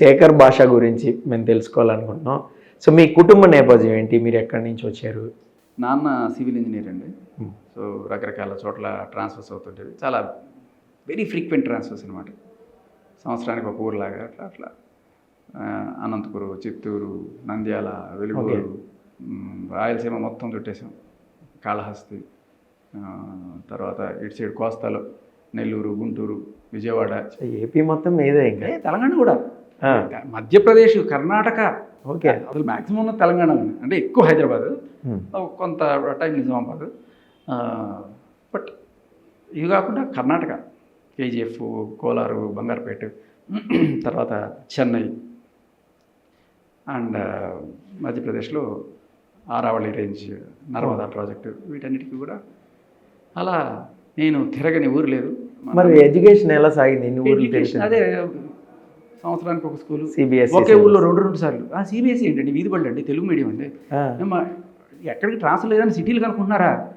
శేఖర్ భాష గురించి మేము తెలుసుకోవాలనుకుంటున్నాం. సో మీ కుటుంబ నేపథ్యం ఏంటి? మీరు ఎక్కడి నుంచి వచ్చారు? నాన్న సివిల్ ఇంజనీర్ అండి. సో రకరకాల చోట్ల ట్రాన్స్ఫర్స్ అవుతుంటేవి చాలా వెరీ ఫ్రీక్వెంట్ ట్రాన్స్ఫర్స్ అనమాట సంవత్సరానికి ఒక ఊరులాగా అట్లా అట్లా. అనంతపురం చిత్తూరు నంద్యాల వెలుగూరు రాయలసీమ మొత్తం చుట్టేసాం. కాళహస్తి తర్వాత ఇటు సైడ్ కోస్తాలో నెల్లూరు గుంటూరు విజయవాడ. ఏపీ మొత్తం మీదే ఇంకా? తెలంగాణ కూడా. మధ్యప్రదేశ్ కర్ణాటక ఓకే. అసలు మ్యాక్సిమం ఉన్న తెలంగాణ అంటే ఎక్కువ హైదరాబాద్. కొంత టైం నిజామాబాద్. బట్ ఇవి కాకుండా కర్ణాటక కేజీఎఫ్ కోలారు బంగారుపేట తర్వాత చెన్నై అండ్ మధ్యప్రదేశ్లో ఆరావళి రేంజ్ నర్మదా ప్రాజెక్టు వీటన్నిటికీ కూడా అలా నేను తిరగని ఊరు లేదు. మరి ఎడ్యుకేషన్ ఎలా సాగింది? అదే సంవత్సరానికి ఒక స్కూల్. సిబిఎస్ఈ ఒకే ఊళ్ళో రెండు రెండు సార్లు. సిబిఎస్ఈ ఏంటండి? వీధి బళ్ళు అండి తెలుగు మీడియం అండి. ఎక్కడికి ట్రాన్స్ఫర్ లేదని సిటీలు కనుక్కుంటున్నారా?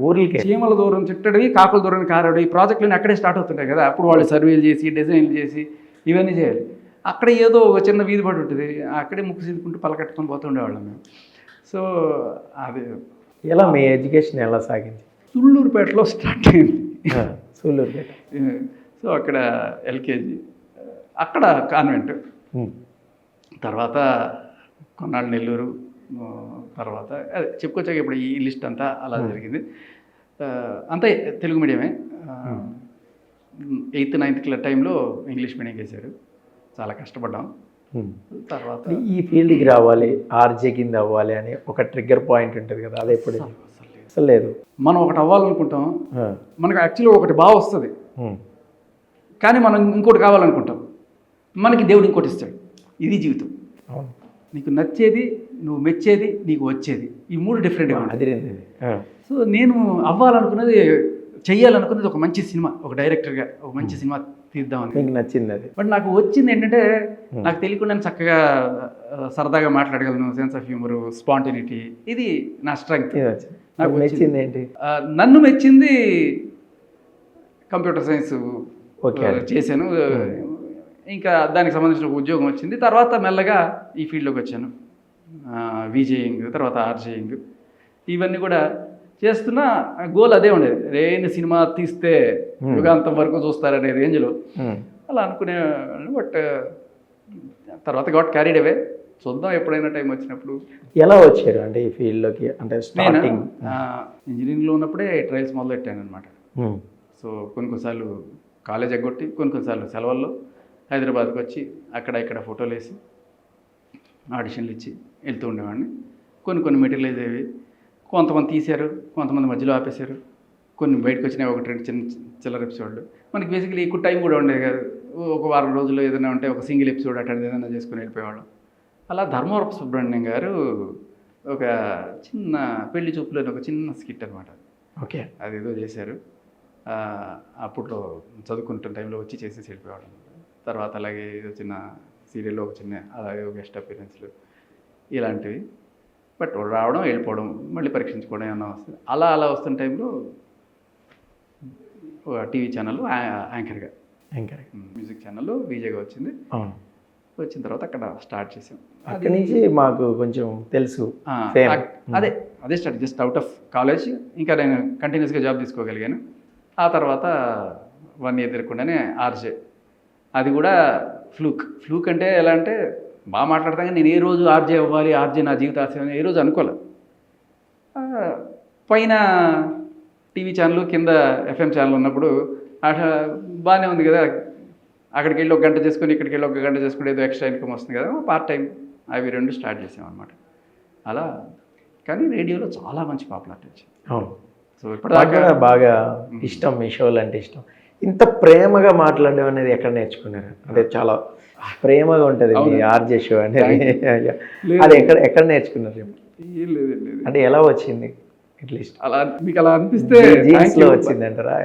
ఊర్లకే. చీమల దూరం చిట్టడివి కాకుల దూరం కారడు ఈ ప్రాజెక్టులు అక్కడే స్టార్ట్ అవుతుంటాయి కదా. అప్పుడు వాళ్ళు సర్వేలు చేసి డిజైన్లు చేసి ఇవన్నీ చేయాలి. అక్కడ ఏదో ఒక చిన్న వీధి పడి ఉంటుంది. అక్కడే ముక్కు సిదుకుంటూ పలకట్టుకొని పోతుండేవాళ్ళం మేము. సో అది ఎలా మీ ఎడ్యుకేషన్ ఎలా సాగింది? సుళ్ళూరుపేటలో స్టార్ట్ అయింది. ఆ, సూళ్ళూరుపేట సో అక్కడ ఎల్కేజీ. అక్కడ కాన్వెంట్. తర్వాత కొన్నాళ్ళు నెల్లూరు తర్వాత అదే చెప్పుకొచ్చాక ఇప్పుడు ఈ లిస్ట్ అంతా అలా జరిగింది. అంతా తెలుగు మీడియమే. ఎయిత్ నైన్త్ క్లాస్ టైంలో ఇంగ్లీష్ మీడియం వేశారు. చాలా కష్టపడ్డాం. తర్వాత ఈ ఫీల్డ్కి రావాలి ఆర్జే కింద అవ్వాలి అని ఒక ట్రిగ్గర్ పాయింట్ ఉంటుంది కదా అది ఎప్పుడు? అసలు లేదు. మనం ఒకటి అవ్వాలనుకుంటాం. మనకు యాక్చువల్గా ఒకటి బాగా వస్తుంది. కానీ మనం ఇంకోటి కావాలనుకుంటాం. మనకి దేవుడు ఇంకోటి ఇస్తాడు. ఇది జీవితం. నీకు నచ్చేది నువ్వు మెచ్చేది నీకు వచ్చేది. ఈ మూడు డిఫరెంట్గా. ఆ, సో నేను అవ్వాలనుకున్నది చెయ్యాలనుకున్నది ఒక మంచి సినిమా ఒక డైరెక్టర్గా ఒక మంచి సినిమా తీద్దామని. మీకు నచ్చింది అది. బట్ నాకు వచ్చింది ఏంటంటే నాకు తెలియకుండా చక్కగా సరదాగా మాట్లాడగలను. సెన్స్ ఆఫ్ హ్యూమర్ స్పాంటినిటీ ఇది నా స్ట్రెంగ్త్ నాకు మీకు నచ్చింది ఏంటి? నన్ను మెచ్చింది కంప్యూటర్ సైన్స్ ఓకే. చేశాను. ఇంకా దానికి సంబంధించిన ఒక ఉద్యోగం వచ్చింది. తర్వాత మెల్లగా ఈ ఫీల్డ్లోకి వచ్చాను. విజయింగ్ తర్వాత ఆర్జేయింగ్ ఇవన్నీ కూడా చేస్తున్న గోల్ అదే ఉండేది. రేని సినిమా తీస్తే యుగాంతం వరకు చూస్తారనే రేంజ్లో ఉమ్, అలా అనుకునే బట్ తర్వాత గాట్ క్యారీడ్ అవే చూద్దాం ఎప్పుడైనా టైం వచ్చినప్పుడు. ఎలా వచ్చారు అంటే ఈ ఫీల్డ్లోకి? అంటే స్టార్టింగ్ ఇంజనీరింగ్లో ఉన్నప్పుడే ట్రయల్స్ మొదలు పెట్టాను అనమాట సో కొన్ని కొన్నిసార్లు కాలేజ్ ఎగ్గొట్టి కొన్ని కొన్నిసార్లు సెలవుల్లో. హైదరాబాద్కి వచ్చి అక్కడ ఇక్కడ ఫోటోలు వేసి ఆడిషన్లు ఇచ్చి వెళ్తూ ఉండేవాడిని. కొన్ని కొన్ని మెటీరియల్ అయ్యేవి కొంతమంది తీశారు కొంతమంది మధ్యలో ఆపేశారు. కొన్ని బయటకు వచ్చినాయి ఒకటి రెండు చిన్న చిల్లర ఎపిసోడ్లు. మనకి బేసికలీ ఎక్కువ టైం కూడా ఉండేది కాదు. ఒక వారం రోజుల్లో ఏదైనా ఉంటే ఒక సింగిల్ ఎపిసోడ్ అట్లాంటిది ఏదైనా చేసుకుని వెళ్ళిపోయేవాళ్ళం. అలా ధర్మవరపు సుబ్రహ్మణ్యం గారు ఒక చిన్న పెళ్ళి చూపులోని ఒక చిన్న స్కిట్ అనమాట ఓకే. అది ఏదో చేశారు. ఆ, అప్పట్లో చదువుకుంటున్న టైంలో వచ్చి చేసేసి వెళ్ళిపోయాడు తర్వాత అలాగే ఏదో చిన్న సీరియల్లో ఒక చిన్న అలాగే గెస్ట్ అపీరెన్స్లు ఇలాంటివి. బట్ రావడం వెళ్ళిపోవడం మళ్ళీ పరీక్షించుకోవడం ఏమన్నా వస్తుంది అలా అలా వస్తున్న టైంలో టీవీ ఛానల్ యాంకర్గా. ఇంకా మ్యూజిక్ ఛానల్లో విజయ్గా వచ్చింది. అవును. వచ్చిన తర్వాత అక్కడ స్టార్ట్ చేసాం అక్కడి నుంచి మాకు కొంచెం తెలుసు అదే అదే start just out of college. ఇంకా నేను కంటిన్యూస్గా జాబ్ తీసుకోగలిగాను. ఆ తర్వాత వన్ ఇయర్ తిరగకుండానే ఆర్జే అది కూడా ఫ్లూక్. ఫ్లూక్ అంటే ఎలా అంటే బాగా మాట్లాడతాం కానీ నేను ఏ రోజు ఆర్జే అవ్వాలి ఆర్జే నా జీవిత ఆశయం ఏ రోజు అనుకోలే. ఆ, పైన టీవీ ఛానల్ కింద ఎఫ్ఎం ఛానల్ ఉన్నప్పుడు బాగానే ఉంది కదా. అక్కడికి వెళ్ళి ఒక గంట చేసుకొని ఇక్కడికి వెళ్ళి ఒక గంట చేసుకుంటే ఏదో ఎక్స్ట్రా ఇన్కమ్ వస్తుంది కదా. పార్ట్ టైం అవి రెండు స్టార్ట్ చేసాం అనమాట అలా. కానీ రేడియోలో చాలా మంచి పాపులారిటీ వచ్చింది. సో కూడా బాగా ఇష్టం మీ షోలు అంటే ఇష్టం. ఇంత ప్రేమగా మాట్లాడడం అనేది ఎక్కడ నేర్చుకున్నారు? అంటే చాలా ప్రేమగా ఉంటుంది మీ. ఆర్జే షో అనేది. అది ఎక్కడ ఎక్కడ నేర్చుకున్నారు? అంటే ఎలా వచ్చింది అట్లీస్ట్ అలా మీకు అలా అనిపిస్తే జీన్స్ thank లో you. వచ్చింది అంటారా.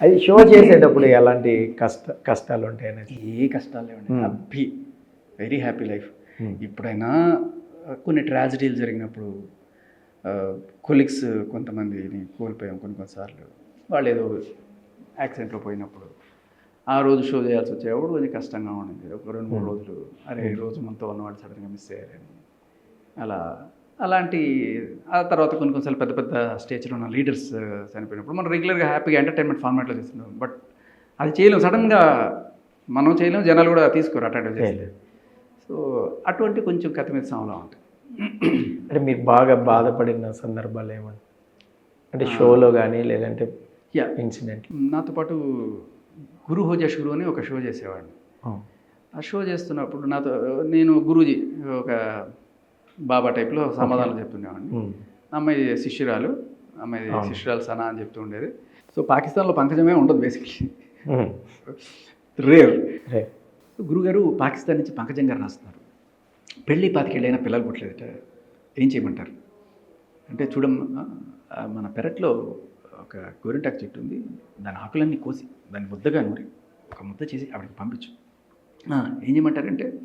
అది షో చేసేటప్పుడు ఎలాంటి కష్ట కష్టాలు ఉంటాయి అనేది? ఏ కష్టాలు లేవండి. Happy very happy life. ఇప్పుడైనా కొన్ని ట్రాజడీలు జరిగినప్పుడు కొలిగ్స్ కొంతమందిని కోల్పోయాం కొన్ని కొన్నిసార్లు. వాళ్ళు ఏదో యాక్సిడెంట్లో పోయినప్పుడు. ఆ రోజు షో చేయాల్సి వచ్చేప్పుడు కొంచెం కష్టంగా ఉండింది. ఒక రెండు మూడు రోజులు అరే ఈ రోజు మనతో ఉన్నవాడు సడన్గా మిస్ అయ్యారని అలా అలాంటి ఆ తర్వాత కొన్ని కొన్నిసార్లు పెద్ద పెద్ద స్టేజ్లో ఉన్న లీడర్స్ చనిపోయినప్పుడు మనం రెగ్యులర్గా హ్యాపీగా ఎంటర్టైన్మెంట్ ఫార్మాట్లో చేస్తున్నాం బట్ అది చేయలేం. సడన్గా మనం చేయలేం జనాలు కూడా తీసుకోరు అటెండ్ చేస్తే సో అటువంటి కొంచెం కథ మీద సాంలో ఉంటాయి అంటే మీరు బాగా బాధపడిన సందర్భాలు ఏమన్నా? అంటే షోలో కానీ లేదంటే యా ఇన్సిడెంట్ నాతో పాటు గురు హోజా షురు అని ఒక షో చేసేవాడిని. ఆ. షో చేస్తున్నప్పుడు నాతో నేను గురూజీ ఒక బాబా టైప్లో సమాధానం చెప్తుండేవాడిని. అమ్మాయి శిష్యురాలు అమ్మాయి. శిష్యురాలు సనా అని చెప్తూ ఉండేది. సో పాకిస్తాన్లో పంకజమే ఉండదు బేసిక్లీ. రేర్. గురుగారు పాకిస్తాన్ నుంచి పంకజం గారు రాస్తున్నారు. పెళ్ళి పాతికేళ్ళైనా పిల్లలు పుట్టలేదట. ఏం చేయమంటారు? అంటే చూడమ్మా మన పెరట్లో ఒక గోరింటాకు చెట్టు ఉంది. దాని ఆకులన్నీ కోసి దాన్ని ముద్దగా నూరి ఒక ముద్ద చేసి ఆవిడకి పంపించు. "ఆ, ఏం చేయమంటారంటే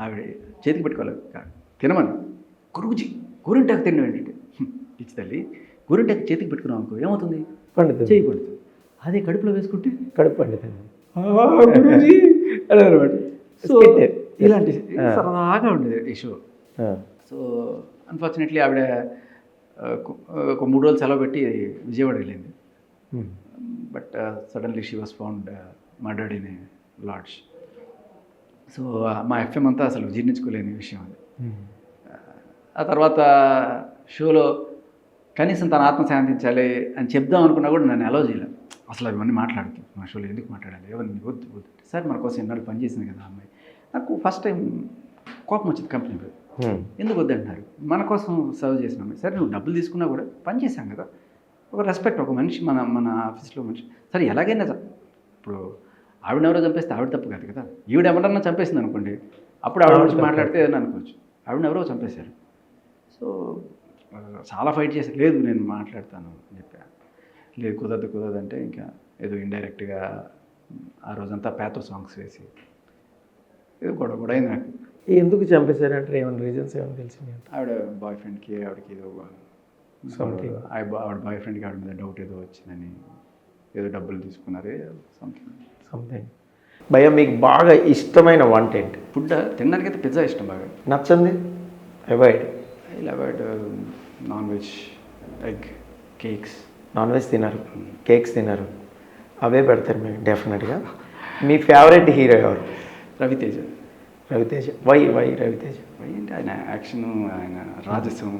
ఆవిడ చేతికి పెట్టుకోవాలి. తినమని. గురువుజీ గోరింటాకు "హ్మ్, పిచ్చి తల్లి గోరింటాకు చేతికి పెట్టుకున్నాం అనుకో ఏమవుతుంది? పండుతుంది. చేయకూడదు అదే కడుపులో వేసుకుంటే? కడుపు పండుతుంది. గురూజీ. అనమాట సో. ఇలాంటి. సరదాగా ఉండేది ఈ షో. సో అన్ఫార్చునేట్లీ ఆవిడ ఒక మూడు రోజులు సెలవు పెట్టి విజయవాడ వెళ్ళింది. ఉమ్. But suddenly she was found murdered in lodge. So మా ఎఫ్ఎం అంతా అసలు జీర్ణించుకోలేని విషయం అది. ఉమ్. ఆ తర్వాత షోలో కనీసం తన ఆత్మ శాంతించాలి అని చెప్దాం అనుకున్నా కూడా నన్ను అలౌ చేయలేదు. అసలు అవన్నీ మాట్లాడుతూ మా షోలో ఎందుకు మాట్లాడాలి? ఎవరిని వద్దు వద్దు. సార్ మన కోసం ఎన్నాళ్ళు పనిచేసింది కదా అమ్మాయి. నాకు ఫస్ట్ టైం కోపం వచ్చింది కంపెనీ. ఎందుకు వద్దంటున్నారు? మన కోసం సర్వ్ చేసిన. సరే నువ్వు డబ్బులు తీసుకున్నా కూడా పని చేశాం కదా. ఒక రెస్పెక్ట్ ఒక మనిషి మన మన ఆఫీస్లో మనిషి. సరే ఎలాగైనా ఇప్పుడు ఆవిడెవరో చంపేస్తే ఆవిడ తప్పు కాదు కదా. ఈవిడ ఎవరన్నా చంపేసింది అనుకోండి అప్పుడు ఆవిడ గురించి మాట్లాడితే ఏదైనా అనుకోవచ్చు. ఆవిడెవరో చంపేశారు. సో చాలా ఫైట్ చేసి లేదు నేను మాట్లాడతాను అని చెప్పా. లేదు కుదరదు కుదరదు అంటే ఇంకా ఏదో ఇండైరెక్ట్గా ఆ రోజంతా ప్యాతో సాంగ్స్ వేసి ఏదో గొడవ కూడా అయింది నాకు. ఎందుకు చంపేశారంటే ఏమైనా రీజన్స్ ఏమైనా తెలిసింది ఆవిడ బాయ్ ఫ్రెండ్కి ఆవిడకి ఏదో Something. ఆవిడ బాయ్ ఫ్రెండ్కి ఆవిడ మీద డౌట్ ఏదో వచ్చిందని ఏదో డబ్బులు తీసుకున్నారు సంథింగ్ సంథింగ్ భయ మీకు బాగా ఇష్టమైన వంట ఏంటి? ఫుడ్ తినడానికి అయితే పిజ్జా ఇష్టం బాగా. నచ్చంది? Avoid I it non veg egg cakes non veg తినరు. కేక్స్ తినరు. అవే పెడతారు మీకు డెఫినెట్గా మీ ఫేవరెట్ హీరో ఎవరు? Ravi Teja. Raviteja. Why why Ravi Teja. ఏంటి ఆయన యాక్షన్ ఆయన రాజసం.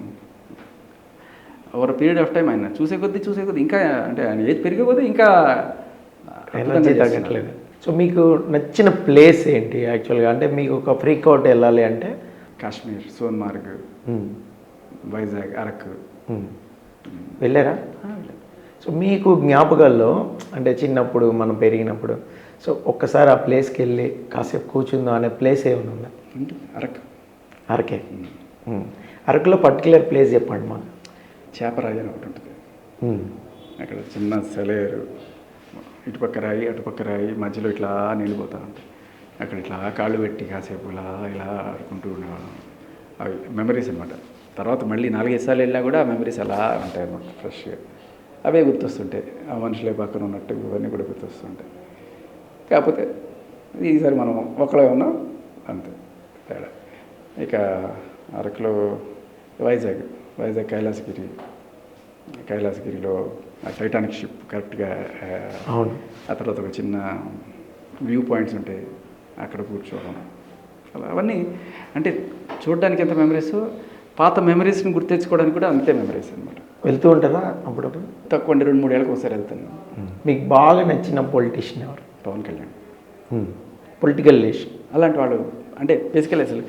ఓవర్ పీరియడ్ ఆఫ్ టైం ఆయన చూసే కొద్దీ చూసే కొద్దీ ఇంకా అంటే ఆయన ఏజ్ పెరిగే కొద్దీ ఇంకా ఎనర్జీ. తగ్గట్లేదు. సో మీకు నచ్చిన ప్లేస్ ఏంటి యాక్చువల్గా? అంటే మీకు ఒక ఫ్రీక్ అవుట్ వెళ్ళాలి అంటే? కాశ్మీర్ సోన్మార్గ్ వైజాగ్ అరకు. వెళ్ళారా. సో మీకు జ్ఞాపకాల్లో అంటే చిన్నప్పుడు మనం పెరిగినప్పుడు సో ఒక్కసారి ఆ ప్లేస్కి వెళ్ళి కాసేపు కూర్చుందాం అనే ప్లేస్ ఏమైనా ఉందా? అరకు. అరకే. అరకులో పర్టికులర్ ప్లేస్ చెప్పండి మాకు. చేపరాయి అని ఒకటి ఉంటుంది. అక్కడ చిన్న సెలేరు ఇటుపక్క రాయి అటుపక్క రాయి మధ్యలో ఇట్లా నిలిపోతూ ఉంటాయి. అక్కడ ఇట్లా కాళ్ళు పెట్టి కాసేపు ఇలా ఇలా ఆడుకుంటూ ఉండేవాళ్ళం. అవి మెమరీస్ అనమాట తర్వాత మళ్ళీ నాలుగైదు సార్లు వెళ్ళినా కూడా ఆ మెమరీస్ అలా ఉంటాయి అనమాట ఫ్రెష్గా. అవే గుర్తొస్తుంటాయి. ఆ మనుషులే పక్కన ఉన్నట్టు ఇవన్నీ కూడా గుర్తొస్తుంటాయి. కాకపోతే ఈసారి మనం ఒకళ్ళే ఉన్నాం అంతే. తేడా. ఇక అరకులో వైజాగ్ వైజాగ్ కైలాసగిరి కైలాసగిరిలో ఆ టైటానిక్ షిప్ కరెక్ట్గా ఆ, తర్వాత ఒక చిన్న వ్యూ పాయింట్స్ ఉంటాయి అక్కడ కూర్చోవడం. అలా అవన్నీ అంటే చూడడానికి ఎంత మెమరీస్ పాత మెమరీస్ని గుర్తెచ్చుకోవడానికి కూడా అంతే మెమరీస్ అనమాట వెళ్తూ ఉంటారా అప్పుడప్పుడు? తక్కువ రెండు మూడు ఏళ్ళకి ఒకసారి వెళ్తాను మీకు బాగా నచ్చిన పొలిటీషియన్ ఎవరు? పవన్ కళ్యాణ్. పొలిటికల్ లీడర్ అలాంటి వాళ్ళు అంటే బేసికల్ అసలు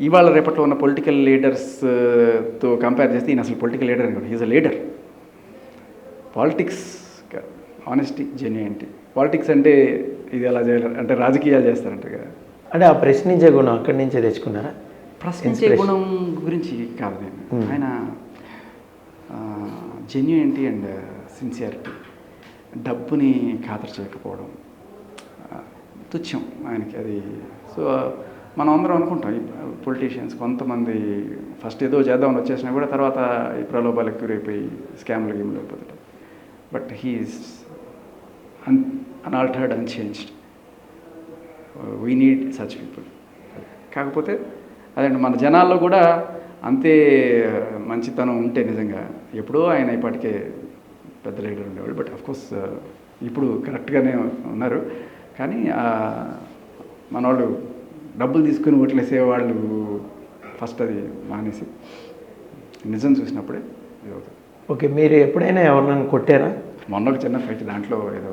ఇవాళ రేపట్లో ఉన్న పొలిటికల్ లీడర్స్తో కంపేర్ చేస్తే ఈయన అసలు పొలిటికల్ లీడర్ అని is a leader politics honesty genuinity politics అంటే ఇది ఎలా చేయాలి? అంటే రాజకీయాలు చేస్తారంట కదా. అంటే ఆ ప్రశ్నించే గుణం అక్కడి నుంచే తెచ్చుకున్నారా? ప్రశ్నించే. గుణం గురించి కాదు నేను. Hmm. ఆయన జెన్యునిటీ అండ్ సిన్సియారిటీ డబ్బుని ఖాతరు చేయకపోవడం. తుచ్చం ఆయనకి అది. సో మనం అందరం అనుకుంటాం పొలిటీషియన్స్ కొంతమంది ఫస్ట్ ఏదో చేద్దామని వచ్చేసినా కూడా తర్వాత ఈ ప్రలోభాలు ఎక్కువైపోయి స్కామ్లు గేమ్లు అయిపోతుంటాయి but he is un unaltered unchanged we need such people కాకపోతే అదండి మన జనాల్లో కూడా అంతే మంచితనం ఉంటే నిజంగా ఎప్పుడో ఆయన ఇప్పటికే పెద్ద లీడర్ ఉండేవాడు బట్ అఫ్కోర్స్ ఇప్పుడు కరెక్ట్గానే ఉన్నారు. కానీ ఆ, మనవాళ్ళు డబ్బులు తీసుకుని ఓట్లేసే వాళ్ళు ఫస్ట్ అది మానేసి. నిజం చూసినప్పుడే ఓకే మీరు ఎప్పుడైనా ఎవరినైనా కొట్టారా? మొన్న ఒక చిన్న ఫైట్ దాంట్లో ఏదో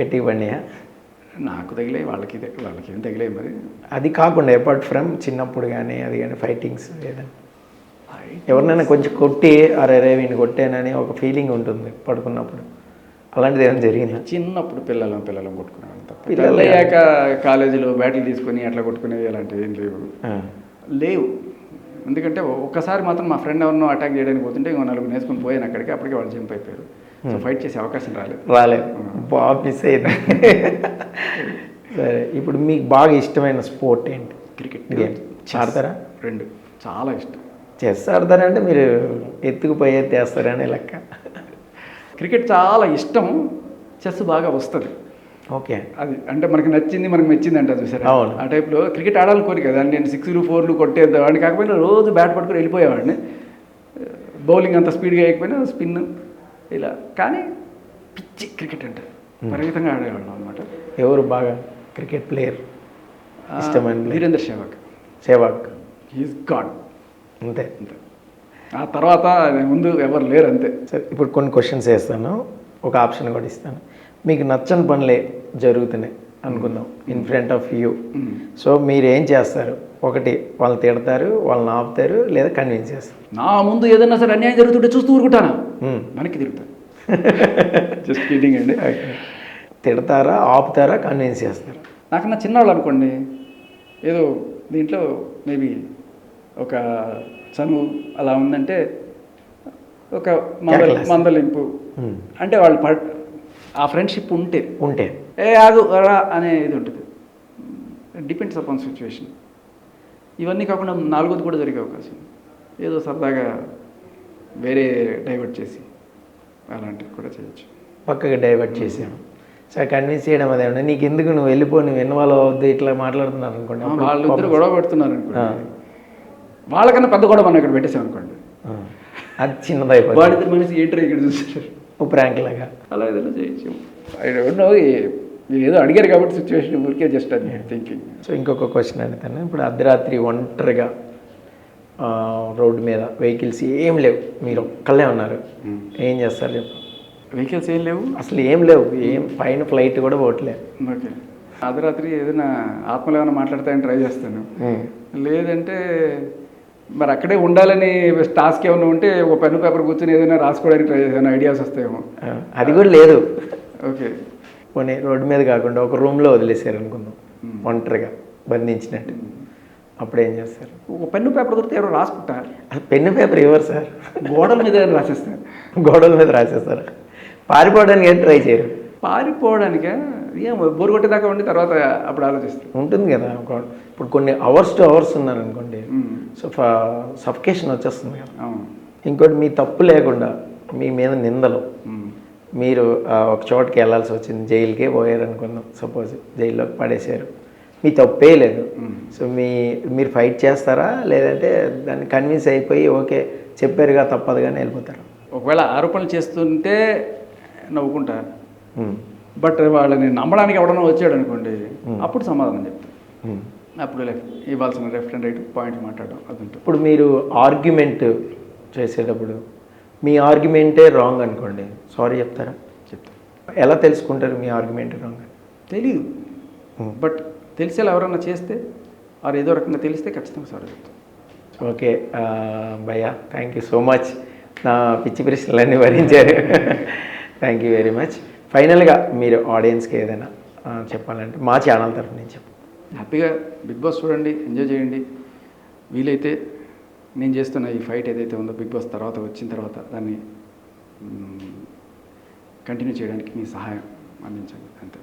గట్టిగా పడినాయా? నాకు తగిలే వాళ్ళకి వాళ్ళకి ఏం తగిలే మరి. అది కాకుండా అపార్ట్ ఫ్రమ్ చిన్నప్పుడు కానీ అది కానీ ఫైటింగ్స్ ఏదైనా. ఎవరినైనా కొంచెం కొట్టి అరే రే వీడిని కొట్టానని ఒక ఫీలింగ్ ఉంటుంది పడుకున్నప్పుడు. అలాంటిది ఏమైనా జరిగిందా? చిన్నప్పుడు పిల్లలం పిల్లలం కొట్టుకునేవాళ్ళం తప్ప. పిల్లలు అయ్యాక కాలేజీలో బ్యాటిల్ తీసుకొని అట్లా కొట్టుకునేవి అలాంటివి ఏం లేవు. లేవు. ఎందుకంటే ఒక్కసారి మాత్రం మా ఫ్రెండ్ ఎవరినో అటాక్ చేయడానికి పోతుంటే ఇంకో నలుగురు నేర్చుకుని పోయాను అక్కడికి అప్పటికే వాళ్ళు జంప్ అయిపోయారు. సో ఫైట్ చేసే అవకాశం రాలేదు. రాలేదు. బాగా మిస్ అయింది. సరే ఇప్పుడు మీకు బాగా ఇష్టమైన స్పోర్ట్ ఏంటి? క్రికెట్. గేమ్ ఆడతారా? రెండు. చాలా ఇష్టం. చెస్ ఆడతారా అంటే మీరు ఎత్తుకుపోయే తెస్తారని లెక్క. క్రికెట్ చాలా ఇష్టం చెస్ బాగా వస్తుంది. ఓకే. అది అంటే మనకి నచ్చింది మనకి మెచ్చింది అంట చూసారా. ఆ టైప్లో క్రికెట్ ఆడాలని కోరిక కదా నేను సిక్స్లు ఫోర్లు కొట్టేద్దామని కాకపోయినా రోజు బ్యాట్ పట్టుకుని వెళ్ళిపోయేవాడిని బౌలింగ్ అంత స్పీడ్గా వేయకపోయినా స్పిన్ ఇలా. కానీ పిచ్చి క్రికెట్ అంటే. విపరీతంగా ఆడేవాళ్ళం అనమాట ఎవరు బాగా క్రికెట్ ప్లేయర్? ఇష్టమైన. వీరేంద్ర సేవాగ్. సేవాగ్. హీస్ గాడ్ అంతే. అంతే. ఆ తర్వాత ముందు ఎవరు లేరు అంతే సరే ఇప్పుడు కొన్ని క్వశ్చన్స్ వేస్తాను. ఒక ఆప్షన్ కూడా ఇస్తాను. మీకు నచ్చని పనులే జరుగుతున్నాయి అనుకుందాం. In front of you. So మీరు ఏం చేస్తారు? ఒకటి వాళ్ళని తిడతారు వాళ్ళని ఆపుతారు లేదా కన్విన్స్ చేస్తారు? నా ముందు ఏదైనా సరే అన్యాయం జరుగుతుంటే చూస్తూ ఊరుకుంటానా. మనకి తిరుగుతాను జస్ట్ కిడింగ్ అండి. తిడతారా ఆపుతారా కన్విన్స్ చేస్తారా? నాకన్నా చిన్నవాళ్ళు అనుకోండి ఏదో దీంట్లో మేబీ ఒక చనువు అలా ఉందంటే ఒక మందల. మందలింపు. మ్మ్. అంటే వాళ్ళు పడ్ ఆ ఫ్రెండ్షిప్ ఉంటే. ఉంటే. ఏ ఆగు రా అనే ఇది ఉంటుంది. డిపెండ్స్ అపాన్ సిచ్యువేషన్ ఇవన్నీ కాకుండా నాలుగోది కూడా జరిగే అవకాశం. ఏదో సరదాగా వేరే డైవర్ట్ చేసి అలాంటివి కూడా చేయొచ్చు. పక్కకి డైవర్ట్ చేసాము సరే కన్విన్స్ చేయడం అదేమన్నా నీకు ఎందుకు నువ్వు వెళ్ళిపో నువ్వు ఇన్వాల్వ్ అవద్దు ఇట్లా మాట్లాడుతున్నారు అనుకోండి వాళ్ళిద్దరు గొడవ పడుతున్నారు. అనుకోండి వాళ్ళకన్నా పెద్ద గొడవ మనం ఇక్కడ పెట్టేసాం అనుకోండి. అది చిన్నదైపోతుంది వాడిద్దరు మనిషి ఏంటర్ ఇక్కడ చూస్తారు ఓ ప్రాంక్ లాగా. అలా ఏదైనా చేయొచ్చు. ఐ డోంట్ నో మీరు ఏదో అడిగారు కాబట్టి సిచ్యువేషన్ ఊరికే జస్ట్ అది థింకింగ్ సో ఇంకొక క్వశ్చన్ అడుగుతాను ఇప్పుడు అర్ధరాత్రి ఒంటరిగా రోడ్డు మీద వెహికల్స్ ఏం లేవు. మీరు ఒక్కళ్ళే ఉన్నారు. ఏం చేస్తారు చెప్పు. వెహికల్స్ ఏం లేవు? అసలు ఏం లేవు. ఏం పైన ఫ్లైట్ కూడా పోవట్లేదు. ఓకే అర్ధరాత్రి ఏదైనా ఆత్మలు ఏమైనా మాట్లాడతాయని ట్రై చేస్తాను. లేదంటే మరి అక్కడే ఉండాలని టాస్క్ ఏమైనా ఉంటే ఒక పెన్ను పేపర్ కూర్చొని ఏదైనా రాసుకోవడానికి ట్రై చేస్తాను ఐడియాస్ వస్తాయేమో. అది కూడా లేదు. ఓకే పోనీ రోడ్డు మీద కాకుండా ఒక రూమ్లో వదిలేసారు అనుకుందాం. ఒంటరిగా బంధించినట్టు. అప్పుడు ఏం చేస్తారు? ఒక పెన్ను పేపర్ దొరికితే ఎవరో రాసుకుంటారు. పెన్ను పేపర్ ఇవ్వరు సార్? గోడల మీద రాసేస్తారు? గోడల మీద రాసేస్తారు? పారిపోవడానికి ఏం ట్రై చేయరు? పారిపోవడానికే? ఏం బోరు కొట్టేదాకా ఉండి తర్వాత అప్పుడు ఆలోచిస్తాం. ఉంటుంది కదా. ఒక ఇప్పుడు కొన్ని అవర్స్ టు అవర్స్ ఉన్నారనుకోండి సో సఫికేషన్ వచ్చేస్తుంది కదా. ఇంకోటి మీ తప్పు లేకుండా మీ మీద నిందలు. మ్మ్. మీరు ఒక చోటుకి వెళ్ళాల్సి వచ్చింది జైలుకే పోయారు అనుకుందాం సపోజ్ జైల్లోకి పడేశారు. మీ తప్పే లేదు. సో మీ మీరు ఫైట్ చేస్తారా? లేదంటే దాన్ని కన్విన్స్ అయిపోయి ఓకే చెప్పారుగా తప్పదు కానీ వెళ్ళిపోతారు. ఒకవేళ ఆరోపణలు చేస్తుంటే నవ్వుకుంటా. బట్ వాళ్ళని నమ్మడానికి ఎవడన్నా వచ్చాడు అనుకోండి అప్పుడు సమాధానం చెప్తాను అప్పుడు లెఫ్ట్ ఇవ్వాల్సిన లెఫ్ట్ అండ్ రైట్ పాయింట్ మాట్లాడడం అది ఉంటుంది. ఇప్పుడు మీరు ఆర్గ్యుమెంట్ చేసేటప్పుడు మీ ఆర్గ్యుమెంటే రాంగ్ అనుకోండి. సారీ చెప్తారా? చెప్తాను. ఎలా తెలుసుకుంటారు మీ ఆర్గ్యుమెంట్ రాంగ్? అని తెలీదు బట్ తెలిసేలా ఎవరన్నా చేస్తే వారు ఏదో రకంగా తెలిస్తే ఖచ్చితంగా సారీ చెప్తాను ఓకే భయ్యా థ్యాంక్ యూ సో మచ్ నా పిచ్చి ప్రశ్నలన్నీ భరించారు. థ్యాంక్ యూ వెరీ మచ్ ఫైనల్గా మీరు ఆడియన్స్కి ఏదైనా చెప్పాలంటే మా ఛానల్ తరఫు నుంచి చెప్పు. హ్యాపీగా బిగ్ బాస్ చూడండి ఎంజాయ్ చేయండి. వీలైతే నేను చేస్తున్న ఈ ఫైట్ ఏదైతే ఉందో బిగ్ బాస్ తర్వాత వచ్చిన తర్వాత దాన్ని కంటిన్యూ చేయడానికి మీ సహాయం అందించండి అంతే.